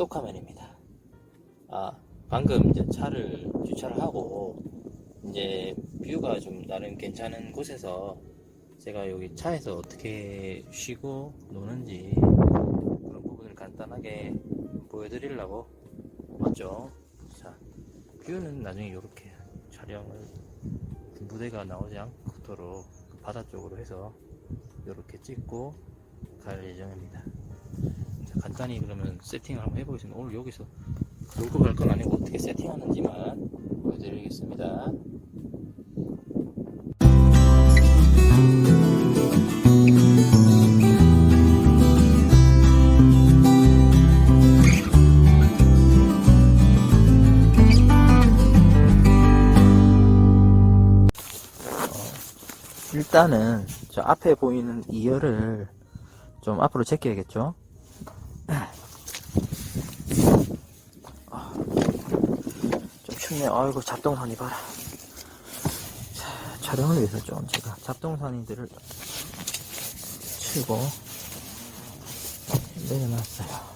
쏘카면입니다. 아, 방금 이제 차를 주차를 하고 이제 뷰가 좀 나름 괜찮은 곳에서 제가 여기 차에서 어떻게 쉬고 노는지 그런 부분을 간단하게 보여드리려고 왔죠. 자, 뷰는 나중에 이렇게 촬영을 무대가 나오지 않도록 바다 쪽으로 해서 이렇게 찍고 갈 예정입니다. 자, 간단히 그러면 세팅을 한번 해보겠습니다. 오늘 여기서 놀고 갈 건 아니고 어떻게 세팅하는지만 보여드리겠습니다. 일단은 저 앞에 보이는 2열을 좀 앞으로 제껴야겠죠? 좀 춥네요. 아이고 잡동사니 봐라. 자, 촬영을 위해서 좀 제가 잡동사니들을 치고 내려놨어요.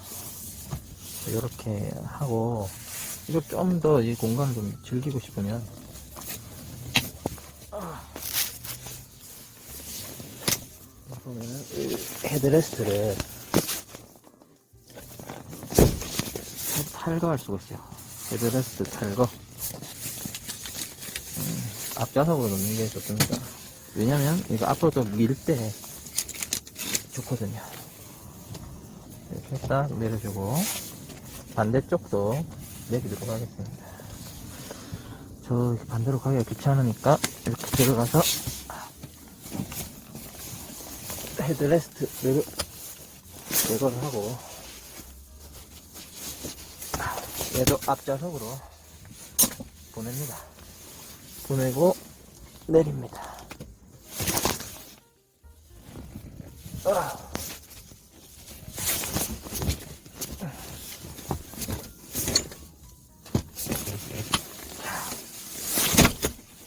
이렇게 하고 이거 좀 더 이 공간을 좀 즐기고 싶으면 보면은 이 헤드레스트를 탈거할 수가 있어요. 헤드레스트 탈거. 음, 앞좌석으로 놓는 게 좋습니다. 왜냐면 이거 앞으로 또밀때 좋거든요. 이렇게 딱 내려주고 반대쪽도 내리도록 하겠습니다. 저 반대로 가기가 귀찮으니까 이렇게 들어가서 헤드레스트를 제거를 하고 얘도 앞좌석으로 보냅니다. 보내고 내립니다. 아.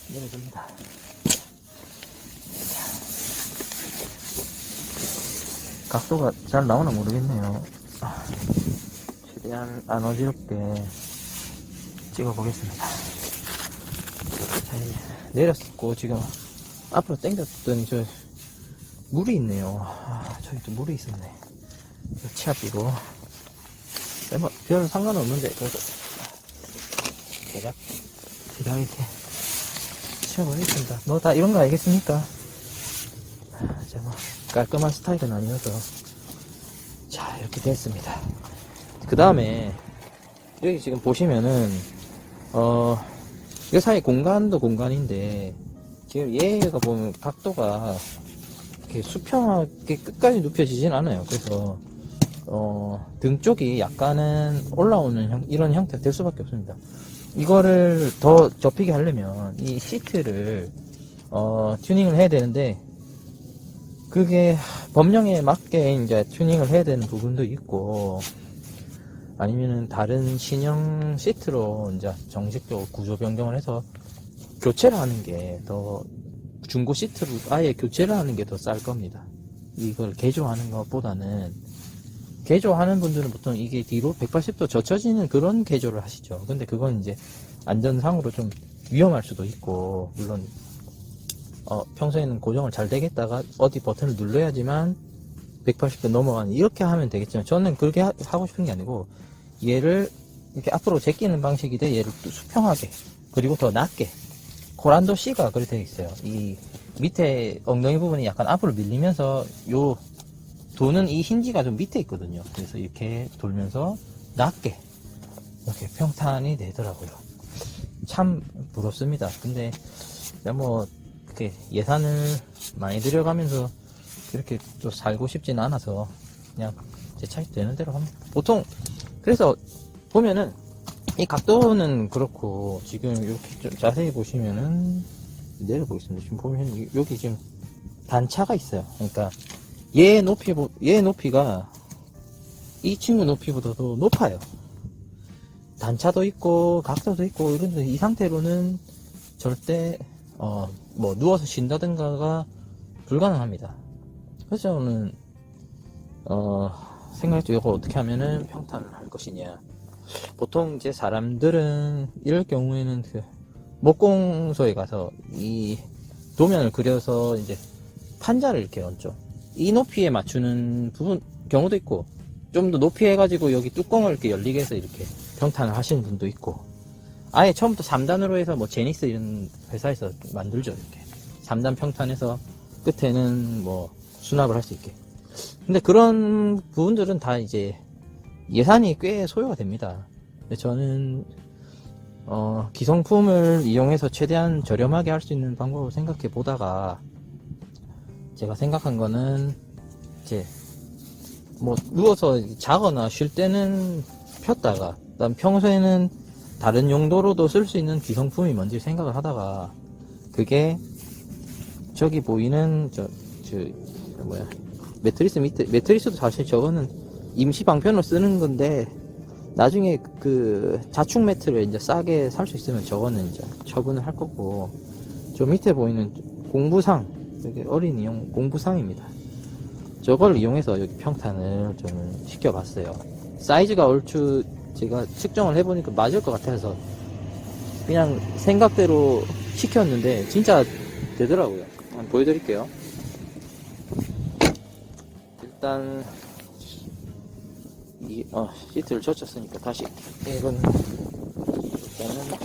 내려줍니다. 각도가 잘 나오나 모르겠네요. 아, 최대한 안 어지럽게 찍어 보겠습니다. 자, 이제 내렸고 지금 앞으로 당겼더니 저 물이 있네요. 아, 저기 또 물이 있었네. 치아 삐고. 뭐, 별 상관없는데, 그래도 대략, 대략 이렇게 치워보겠습니다. 뭐 다 이런 거 알겠습니까? 아, 자, 뭐, 깔끔한 스타일은 아니어서. 자, 이렇게 됐습니다. 그 다음에, 여기 지금 보시면은, 어, 이 사이 공간도 공간인데, 지금 얘가 보면 각도가 이렇게 수평하게 끝까지 눕혀지진 않아요. 그래서, 어, 등 쪽이 약간은 올라오는 형, 이런 형태가 될 수밖에 없습니다. 이거를 더 접히게 하려면 이 시트를, 어, 튜닝을 해야 되는데, 그게 법령에 맞게 이제 튜닝을 해야 되는 부분도 있고 아니면은 다른 신형 시트로 이제 정식적으로 구조 변경을 해서 교체를 하는 게 더 중고 시트로 아예 교체를 하는 게 더 쌀 겁니다. 이걸 개조하는 것보다는 개조하는 분들은 보통 이게 뒤로 180도 젖혀지는 그런 개조를 하시죠. 근데 그건 이제 안전상으로 좀 위험할 수도 있고 물론 어, 평소에는 고정을 잘 되겠다가 어디 버튼을 눌러야지만 180도 넘어가는 이렇게 하면 되겠지만 저는 그렇게 하, 고 싶은 게 아니고 얘를 이렇게 앞으로 제끼는 방식이 돼? 얘를 또 수평하게 그리고 더 낮게. 코란도 C가 그렇게 되어 있어요. 이 밑에 엉덩이 부분이 약간 앞으로 밀리면서 요 도는 이 힌지가 좀 밑에 있거든요. 그래서 이렇게 돌면서 낮게 이렇게 평탄이 되더라고요. 참 부럽습니다. 근데 뭐 이렇게 예산을 많이 들여가면서 그렇게 또 살고 싶진 않아서 그냥 제 차이 되는 대로 합니다. 보통 그래서 보면은 이 각도는 그렇고 지금 이렇게 좀 자세히 보시면은 내려보겠습니다. 지금 보면 여기 지금 단차가 있어요. 그러니까 얘 높이 얘 높이가 이 친구 높이보다도 높아요. 단차도 있고 각도도 있고 이런데 이 상태로는 절대 어, 뭐 누워서 쉰다든가가 불가능합니다. 그래서 저는 어, 생각했죠. 이거 어떻게 하면은 평탄을 할 것이냐. 보통 이제 사람들은 이럴 경우에는 그 목공소에 가서 이 도면을 그려서 이제 판자를 이렇게 얹죠. 이 높이에 맞추는 부분 경우도 있고 좀 더 높이 해가지고 여기 뚜껑을 이렇게 열리게 해서 이렇게 평탄을 하시는 분도 있고 아예 처음부터 3단으로 해서 뭐 제니스 이런 회사에서 만들죠 이렇게 3단 평탄해서 끝에는 뭐 수납을 할 수 있게 근데 그런 부분들은 다 이제 예산이 꽤 소요가 됩니다. 저는 어, 기성품을 이용해서 최대한 저렴하게 할 수 있는 방법을 생각해 보다가 제가 생각한 거는 이제 뭐 누워서 자거나 쉴 때는 폈다가 그다음 평소에는 다른 용도로도 쓸 수 있는 기성품이 뭔지 생각을 하다가 그게 저기 보이는 저, 저 뭐야 매트리스 밑에 매트리스도 사실 저거는 임시 방편으로 쓰는 건데 나중에 그 자축 매트를 이제 싸게 살 수 있으면 저거는 이제 처분을 할 거고 저 밑에 보이는 공부상 여기 어린이용 공부상입니다. 저걸 이용해서 여기 평탄을 저는 시켜봤어요. 사이즈가 얼추 제가 측정을 해보니까 맞을 것 같아서 그냥 생각대로 시켰는데 진짜 되더라고요. 한번 보여드릴게요. 일단 이 어, 시트를 젖혔으니까 다시 이건 일단은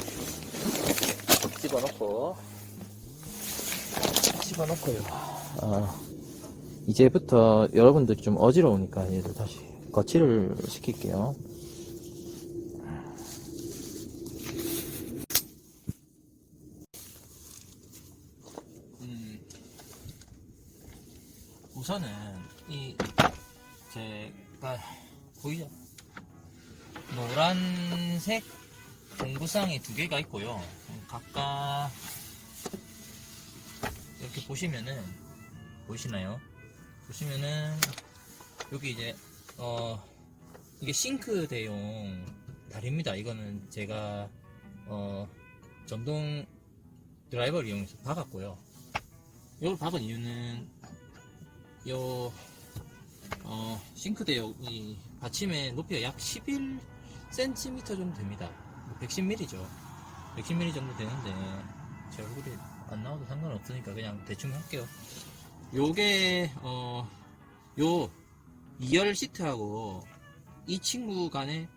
집어넣고 집어넣고요. 어, 이제부터 여러분들 좀 어지러우니까 얘들 다시 거치를 시킬게요. 음, 우선은 이 제가 보이죠? 노란색 공구상이 두 개가 있고요. 각각 이렇게 보시면은 보이시나요? 보시면은 여기 이제 어 이게 싱크 대용 다리입니다. 이거는 제가 어 전동 드라이버를 이용해서 박았고요. 이걸 박은 이유는 요 어, 싱크대 여기 받침의 높이가 약 11cm 정도 됩니다. 110mm죠. 110mm 정도 되는데 제 얼굴이 안 나와도 상관없으니까 그냥 대충 할게요. 요게 어, 요 2열 시트하고 이 친구 간의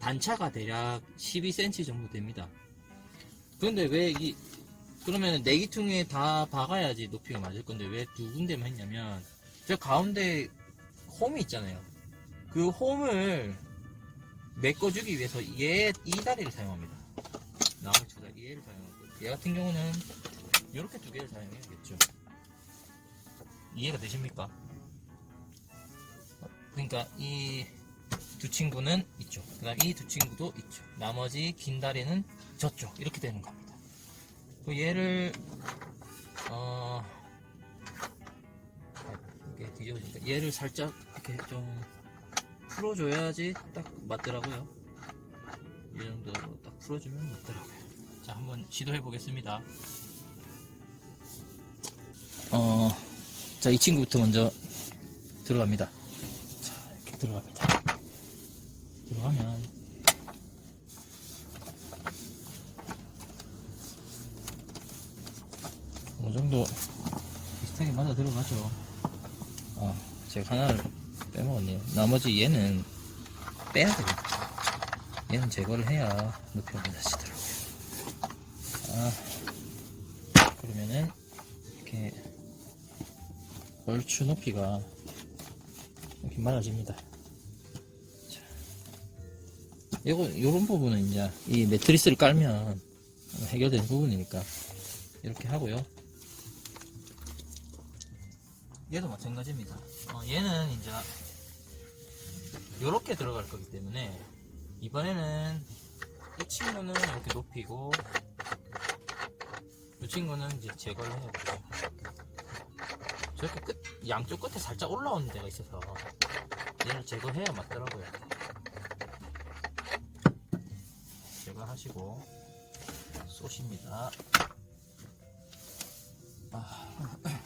단차가 대략 12cm 정도 됩니다. 그런데 왜 이 그러면 내기퉁에 다 박아야지 높이가 맞을 건데 왜 두 군데만 했냐면 저 가운데 홈이 있잖아요. 그 홈을 메꿔주기 위해서 얘, 이 다리를 사용합니다. 나머지 두 다리, 얘를 사용하고. 얘 같은 경우는 이렇게 두 개를 사용해야겠죠. 이해가 되십니까? 그러니까 이 두 친구는 이쪽, 그 다음 이 두 친구도 이쪽, 나머지 긴 다리는 저쪽, 이렇게 되는 겁니다. 그 얘를, 어, 이게 뒤집어지니까 얘를 살짝 이렇게 좀 풀어줘야지 딱 맞더라고요. 이 정도로 딱 풀어주면 맞더라고요. 자, 한번 시도해 보겠습니다. 어, 자, 이 친구부터 먼저 들어갑니다. 자, 이렇게 들어갑니다. 들어가면 어느 정도 비슷하게 맞아 들어가죠. 아, 제가 하나를 빼먹었네요. 나머지 얘는 빼야 돼요. 얘는 제거를 해야 높이가 맞아지더라고요. 아, 그러면은 이렇게 얼추 높이가 이렇게 맞아집니다. 자, 이거 요런 부분은 이제 이 매트리스를 깔면 해결되는 부분이니까 이렇게 하고요. 얘도 마찬가지입니다. 어, 얘는 이제 이렇게 들어갈 거기 때문에 이번에는 이 친구는 이렇게 높이고 이 친구는 이제 제거를 해야겠죠. 저렇게 끝 양쪽 끝에 살짝 올라오는 데가 있어서 얘를 제거해야 맞더라고요. 제거하시고 쏘십니다. 이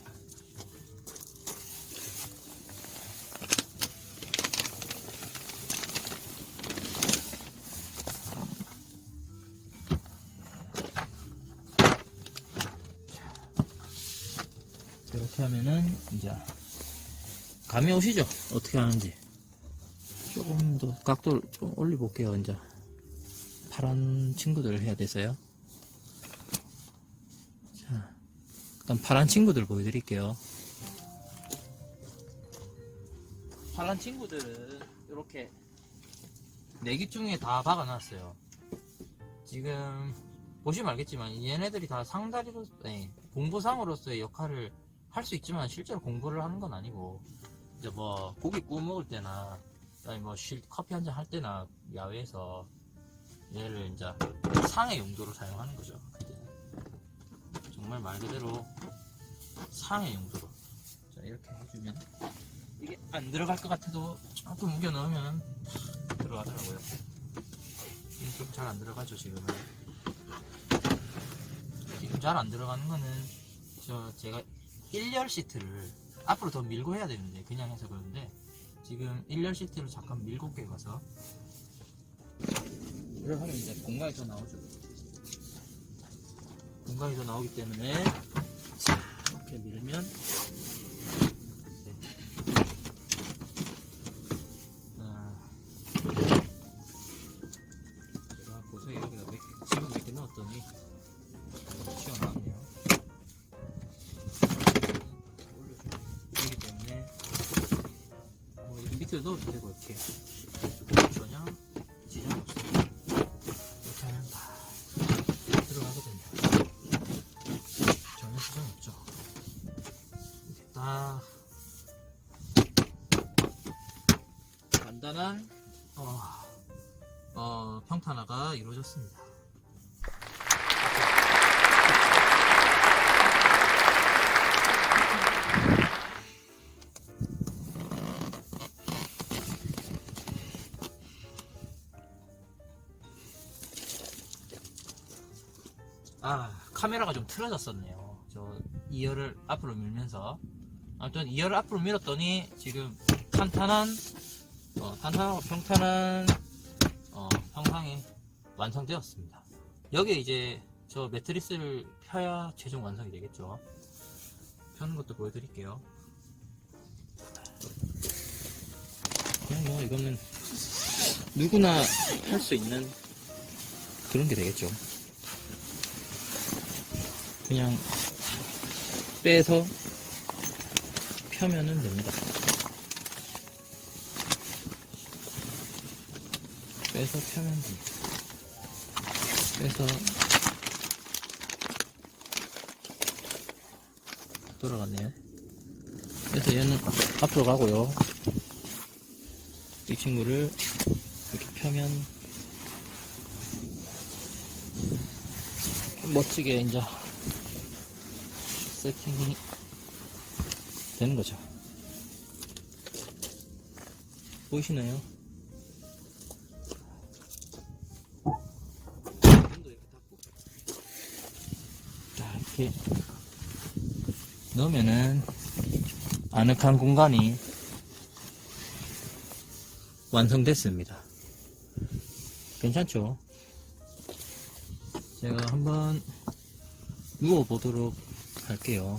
이제 감이 오시죠? 어떻게 하는지. 조금 더 각도를 좀 올려볼게요, 이제. 파란 친구들 해야 돼서요. 자, 일단 파란 친구들 보여드릴게요. 파란 친구들은 이렇게 네개 중에 다 박아놨어요. 지금 보시면 알겠지만 얘네들이 다 상다리로 네, 공부상으로서의 역할을 할 수 있지만 실제로 공부를 하는 건 아니고 이제 뭐 고기 구워 먹을 때나 아니 뭐 쉴, 커피 한 잔 할 때나 야외에서 얘를 이제 상의 용도로 사용하는 거죠. 정말 말 그대로 상의 용도로 자 이렇게 해주면 이게 안 들어갈 것 같아도 조금 우겨 넣으면 들어가더라고요. 좀 잘 안 들어가죠 지금은. 지금 잘 안 들어가는 거는 저 제가 1열 시트를 앞으로 더 밀고 해야 되는데 그냥 해서 그런데 지금 1열 시트를 잠깐 밀고 깨가서 이렇게 하면 이제 공간이 더 나오죠. 공간이 더 나오기 때문에 이렇게 밀면 넣어도 되고 이렇게 전혀 지장 없어요. 이렇게 하면 다 들어가거든요. 전혀 지장 없죠. 이렇게 딱 간단한 어, 어, 평탄화가 이루어졌습니다. 카메라가 좀 틀어졌었네요. 저 2열을 앞으로 밀면서. 아무튼 2열을 앞으로 밀었더니 지금 탄탄한 어, 탄탄하고 평탄한 어, 형상이 완성되었습니다. 여기에 이제 저 매트리스를 펴야 최종 완성이 되겠죠. 펴는 것도 보여드릴게요. 그냥 뭐 이거는 누구나 할 수 있는 그런 게 되겠죠 그냥 빼서 펴면은 됩니다. 빼서 펴면 됩니다. 빼서 돌아갔네요. 그래서 얘는 앞으로 가고요. 이 친구를 이렇게 펴면 멋지게 이제 세팅이 되는 거죠. 보이시나요? 자, 이렇게 넣으면은 아늑한 공간이 완성됐습니다. 괜찮죠? 제가 한번 누워보도록 할게요.